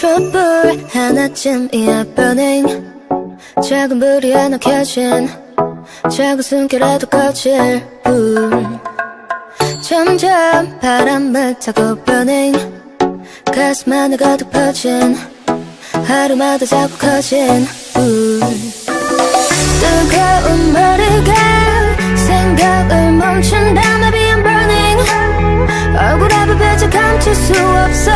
촛불 하나쯤이야 burning 작은 불이 하나 켜진 작은 숨결에도 거칠 뿐. 점점 바람을 타고 burning 가슴 안에 가득 퍼진 하루마다 자꾸 커진. 넘친 담배비엔 burning 얼굴에 비벼져 감출 수 없어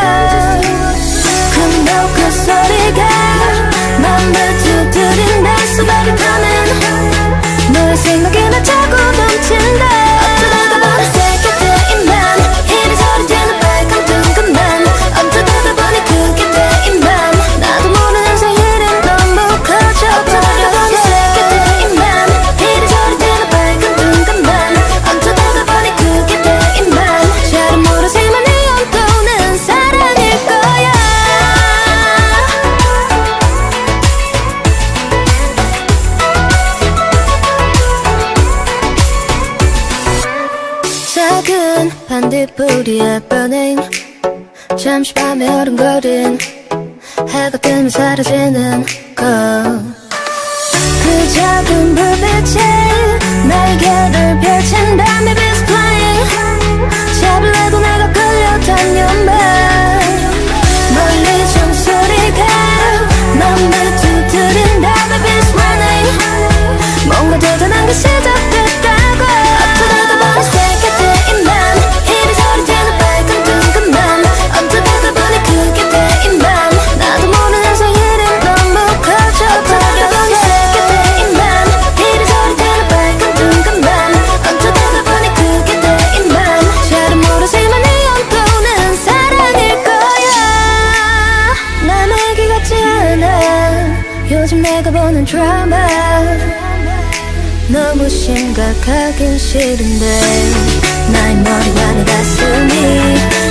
금방 그 소리가 작은 반딧불이 a burning. 잠시 밤에 어른거린 해가 뜨면 사라지는 거그 작은 불빛에 내가 보는 드라마. 너무 심각하긴 싫은데 나의 머리와 내 가슴이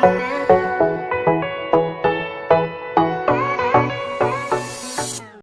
Música